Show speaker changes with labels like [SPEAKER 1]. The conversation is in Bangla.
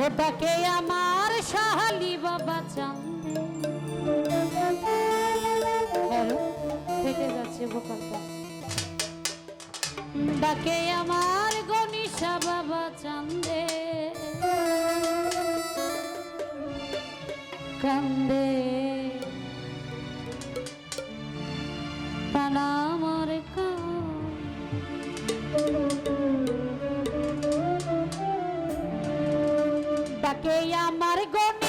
[SPEAKER 1] ওটাকে আমার সাহালি বাবা চান্দে। হ্যালো, ফেটে যাচ্ছে বোকালটা ডাকে আমার গনিশা বাবা চান্দে। কান্দে। প্রাণ ডাকে আমার গণ